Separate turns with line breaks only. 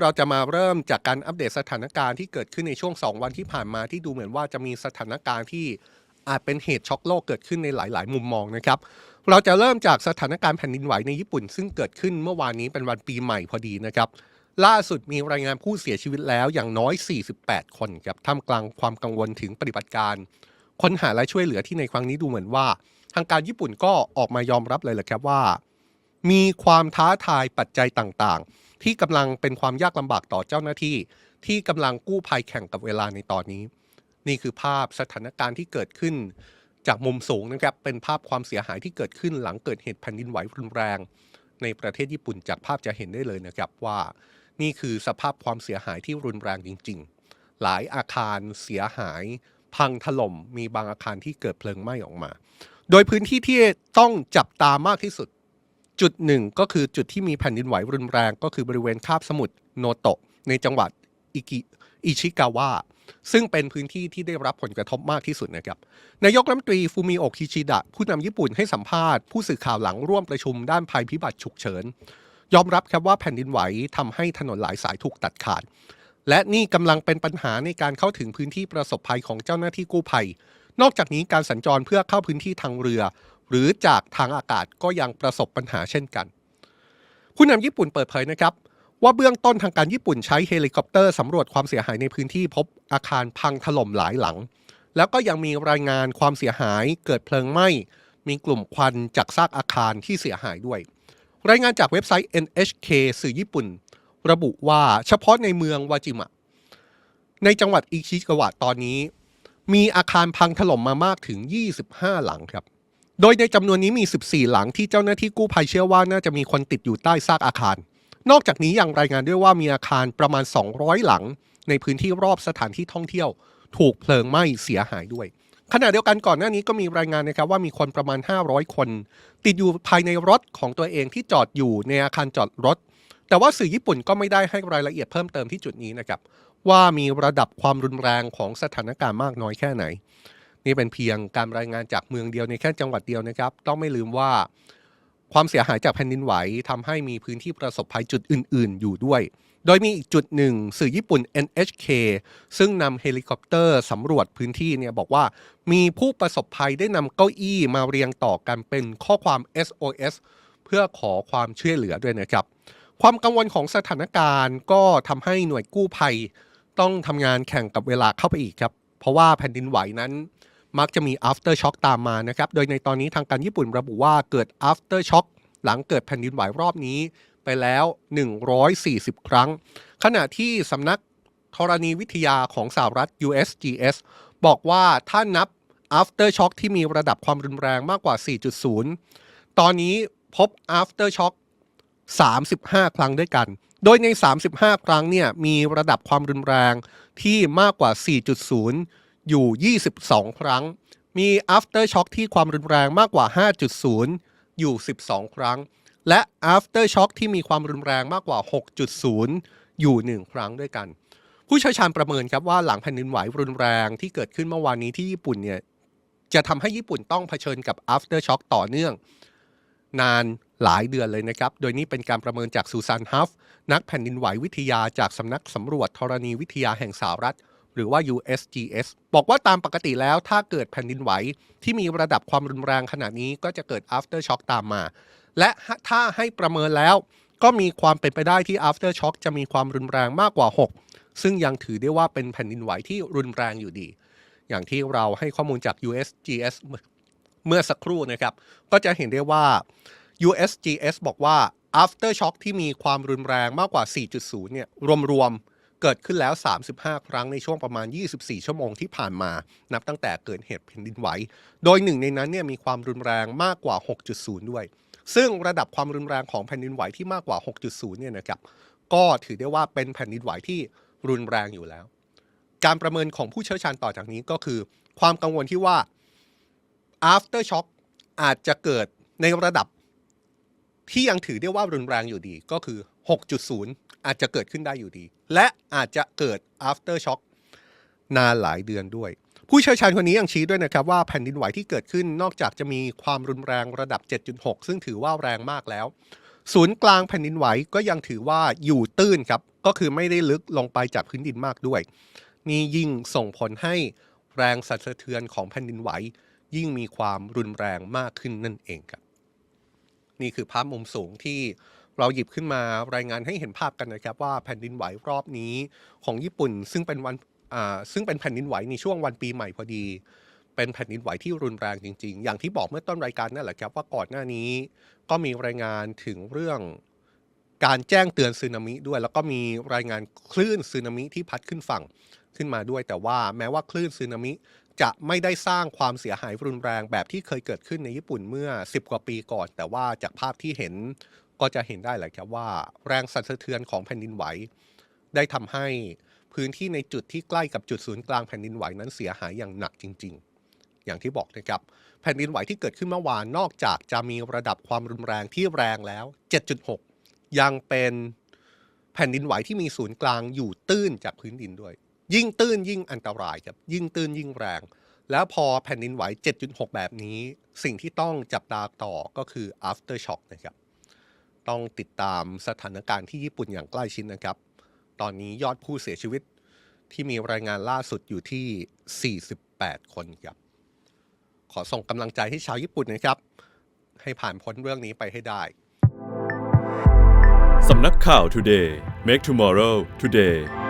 เราจะมาเริ่มจากการอัปเดตสถานการณ์ที่เกิดขึ้นในช่วง 2 วันที่ผ่านมาที่ดูเหมือนว่าจะมีสถานการณ์ที่อาจเป็นเหตุช็อกโลกเกิดขึ้นในหลาย ๆ มุมมองนะครับ เราจะเริ่มจากสถานการณ์แผ่นดินไหวในญี่ปุ่น ซึ่งเกิดขึ้นเมื่อวานนี้เป็นวันปีใหม่พอดีนะครับ ล่าสุดมีรายงานผู้เสียชีวิตแล้วอย่างน้อย 48 คนครับท่ามกลางความกังวลถึงปฏิบัติการค้นหาและช่วยเหลือที่ในครั้งนี้ดูเหมือนว่า ทางการญี่ปุ่นก็ออกมายอมรับเลยแหละครับว่า มีความท้าทายปัจจัยต่าง ๆ ที่กำลังเป็นความยากลำบากต่อเจ้าหน้าที่ ที่กำลังกู้ภัยแข่งกับเวลาในตอนนี้ นี่คือภาพสถานการณ์ที่เกิดขึ้น จากมุมสูงนะครับเป็นภาพความเสียหายที่เกิดขึ้นหลังเกิดเหตุแผ่นดินไหวรุนแรง ในประเทศญี่ปุ่นจากภาพจะเห็นได้เลยนะครับว่า นี่คือสภาพความเสียหายที่รุนแรงจริง ๆ หลายอาคารเสียหาย พังถล่มมีบางอาคารที่เกิดเพลิงไหม้ออกมา โดยพื้นที่ที่ต้องจับตามากที่สุด จุดหนึ่งก็คือจุดที่มีแผ่นดินไหวรุนแรงก็คือบริเวณคาบสมุทรโนโตะในจังหวัดอิกิอิชิกาวะซึ่งเป็นพื้นที่ที่ได้รับผลกระทบมากที่สุดนะครับ นายกรัฐมนตรีฟูมิโอะคิชิดะ ผู้นำญี่ปุ่นให้สัมภาษณ์ผู้สื่อข่าวหลังร่วมประชุมด้านภัยพิบัติฉุกเฉิน ยอมรับครับว่าแผ่นดินไหวทำให้ถนนหลายสายถูกตัดขาด และนี่กำลังเป็นปัญหาในการเข้าถึงพื้นที่ประสบภัยของเจ้าหน้าที่กู้ภัย นอกจากนี้การสัญจรเพื่อเข้าพื้นที่ทางเรือ หรือจากทางอากาศก็ยังประสบปัญหาเช่นกัน ผู้นำญี่ปุ่นเปิดเผยนะครับว่าเบื้องต้นทางการญี่ปุ่นใช้เฮลิคอปเตอร์สำรวจความเสียหายในพื้นที่พบอาคารพังถล่มหลายหลัง แล้วก็ยังมีรายงานความเสียหายเกิดเพลิงไหม้ มีกลุ่มควันจากซากอาคารที่เสียหายด้วย รายงานจากเว็บไซต์ NHK สื่อญี่ปุ่น ระบุว่าเฉพาะในเมืองวาจิมะ ในจังหวัดอิชิกาวะตอนนี้ มีอาคารพังถล่มมามากถึง 25 หลังครับ โดยในจำนวนนี้มี 14 หลังที่เจ้าหน้าที่กู้ภัยเชื่อว่าน่าจะมีคนติดอยู่ใต้ซากอาคาร นอกจากนี้ยังรายงานด้วยว่ามีอาคารประมาณ 200 หลัง ในพื้นที่รอบสถานที่ท่องเที่ยว ถูกเพลิงไหม้เสียหายด้วย ขณะเดียวกันก่อนหน้านี้ก็มีรายงานนะครับว่ามีคนประมาณ 500 คน ติดอยู่ภายในรถของตัวเองที่จอดอยู่ในอาคารจอดรถ แต่ว่าสื่อญี่ปุ่นก็ไม่ได้ให้รายละเอียดเพิ่มเติมที่จุดนี้นะครับว่ามีระดับความรุนแรงของสถานการณ์มากน้อยแค่ไหน นี่เป็นเพียงการรายงานจากเมืองเดียวในแค่จังหวัดเดียวนะครับ ต้องไม่ลืมว่าความเสียหายจากแผ่นดินไหวทำให้มีพื้นที่ประสบภัยจุดอื่น ๆ อยู่ด้วย โดยมีอีกจุดหนึ่ง สื่อญี่ปุ่น NHK ซึ่งนำเฮลิคอปเตอร์สำรวจพื้นที่เนี่ยบอกว่ามีผู้ประสบภัยได้นำเก้าอี้มาเรียงต่อกันเป็นข้อความ SOS เพื่อขอความช่วยเหลือด้วยนะครับ ความกังวลของสถานการณ์ก็ทำให้หน่วยกู้ภัย ต้องทำงานแข่งกับเวลาเข้าไปอีกครับ เพราะว่าแผ่นดินไหวนั้น มักจะมี after shock ตามมานะครับ โดยในตอนนี้ทางการญี่ปุ่นระบุว่าเกิด after shock หลังเกิดแผ่นดินไหวรอบนี้ไปแล้ว 140 ครั้ง ขณะที่สำนักธรณีวิทยาของสหรัฐ USGS บอกว่าถ้านับ after shock ที่มีระดับความรุนแรงมากกว่า 4.0 ตอนนี้พบ after shock 35 ครั้งด้วยกัน โดยใน 35 ครั้งเนี่ยมีระดับความรุนแรงที่มากกว่า 4.0 อยู่ 22 ครั้ง มี after shock ที่ความรุนแรงมากกว่า 5.0 อยู่ 12 ครั้ง และ after shock ที่มีความรุนแรงมากกว่า 6.0 อยู่ 1 ครั้งด้วยกัน ผู้เชี่ยวชาญประเมินครับว่าหลังแผ่นดินไหวรุนแรงที่เกิดขึ้นเมื่อวานนี้ที่ญี่ปุ่นเนี่ยจะทำให้ญี่ปุ่นต้องเผชิญกับ after shock ต่อเนื่อง นานหลายเดือนเลยนะครับ โดยนี้เป็นการประเมินจากซูซานฮัฟ นักแผ่นดินไหววิทยาจากสำนักสำรวจธรณีวิทยาแห่งสหรัฐ หรือว่า USGS บอกว่าตามปกติแล้วถ้าเกิดแผ่นดินไหวที่มีระดับความรุนแรงขนาดนี้ก็จะเกิด after shock ตามมา และถ้าให้ประเมินแล้วก็มีความเป็นไปได้ที่ after shock จะมีความรุนแรงมากกว่า 6 ซึ่งยังถือได้ว่าเป็นแผ่นดินไหวที่รุนแรงอยู่ดี อย่างที่เราให้ข้อมูลจาก USGS เมื่อสักครู่นะครับ ก็จะเห็นได้ว่า USGS บอกว่า after shock ที่มีความรุนแรงมากกว่า 4.0 เนี่ยรวมๆ เกิดขึ้นแล้ว 35 ครั้งในช่วงประมาณ 24 ชั่วโมงที่ผ่านมา นับตั้งแต่เกิดเหตุแผ่นดินไหว โดยหนึ่งในนั้นเนี่ยมีความรุนแรงมากกว่า 6.0 ด้วย ซึ่งระดับความรุนแรงของแผ่นดินไหวที่มากกว่า 6.0 เนี่ยนะครับ ก็ถือได้ว่าเป็นแผ่นดินไหวที่รุนแรงอยู่แล้ว การประเมินของผู้เชี่ยวชาญต่อจากนี้ก็คือ ความกังวลที่ว่า after shock อาจจะเกิดในระดับที่ยังถือได้ว่ารุนแรงอยู่ดีก็คือ 6.0 อาจจะเกิดขึ้นได้อยู่ดี และอาจจะเกิด after shock นานหลายเดือนด้วย ผู้เชี่ยวชาญคนนี้ยังชี้ด้วยนะครับว่าแผ่นดินไหวที่เกิดขึ้นนอกจากจะมีความรุนแรงระดับ 7.6 ซึ่งถือว่าแรงมากแล้ว ศูนย์กลางแผ่นดินไหวก็ยังถือว่าอยู่ตื้นครับ ก็คือไม่ได้ลึกลงไปจากพื้นดินมากด้วย นี่ยิ่งส่งผลให้แรงสั่นสะเทือนของแผ่นดินไหว ยิ่งมีความรุนแรงมากขึ้นนั่นเองครับ นี่คือภาพมุมสูงที่ เราหยิบขึ้นมารายงานให้เห็นภาพกันนะครับว่าแผ่นดินไหวรอบนี้ของญี่ปุ่น ซึ่งเป็นวันซึ่งเป็นแผ่นดินไหวในช่วงวันปีใหม่พอดี เป็นแผ่นดินไหวที่รุนแรงจริง ๆ อย่างที่บอกเมื่อต้นรายการนั่นแหละครับว่าก่อนหน้านี้ ก็มีรายงานถึงเรื่องการแจ้งเตือนสึนามิด้วย แล้วก็มีรายงานคลื่นสึนามิที่พัดขึ้นฝั่งขึ้นมาด้วย แต่ว่าแม้ว่าคลื่นสึนามิจะไม่ได้สร้างความเสียหายรุนแรงแบบที่เคยเกิดขึ้นในญี่ปุ่นเมื่อ 10 กว่าปีก่อน แต่ว่าจากภาพที่เห็น ก็จะเห็นได้แหละครับว่าแรงสั่นสะเทือนของแผ่นดินไหว ได้ทำให้พื้นที่ในจุดที่ใกล้กับจุดศูนย์กลางแผ่นดินไหวนั้นเสียหายอย่างหนักจริง ๆ อย่างที่บอกนะครับแผ่นดินไหวที่เกิดขึ้นเมื่อวานนอกจากจะมีระดับความรุนแรงที่แรงแล้ว 7.6 ยังเป็นแผ่นดินไหวที่มีศูนย์กลางอยู่ตื้นจากพื้นดินด้วย ยิ่งตื้นยิ่งอันตรายครับยิ่งตื้นยิ่งแรง แล้วพอแผ่นดินไหว 7.6 แบบนี้ สิ่งที่ต้องจับตาต่อก็คือ after shock นะครับ ต้องติดตามสถานการณ์ที่ญี่ปุ่นอย่างใกล้ชิดนะครับ ตอนนี้ยอดผู้เสียชีวิตที่มีรายงานล่าสุดอยู่ที่ 48 คนครับ ขอส่งกำลังใจให้ชาวญี่ปุ่นนะครับ ให้ผ่านพ้นเรื่องนี้ไปให้ได้
สำนักข่าว Today Make Tomorrow Today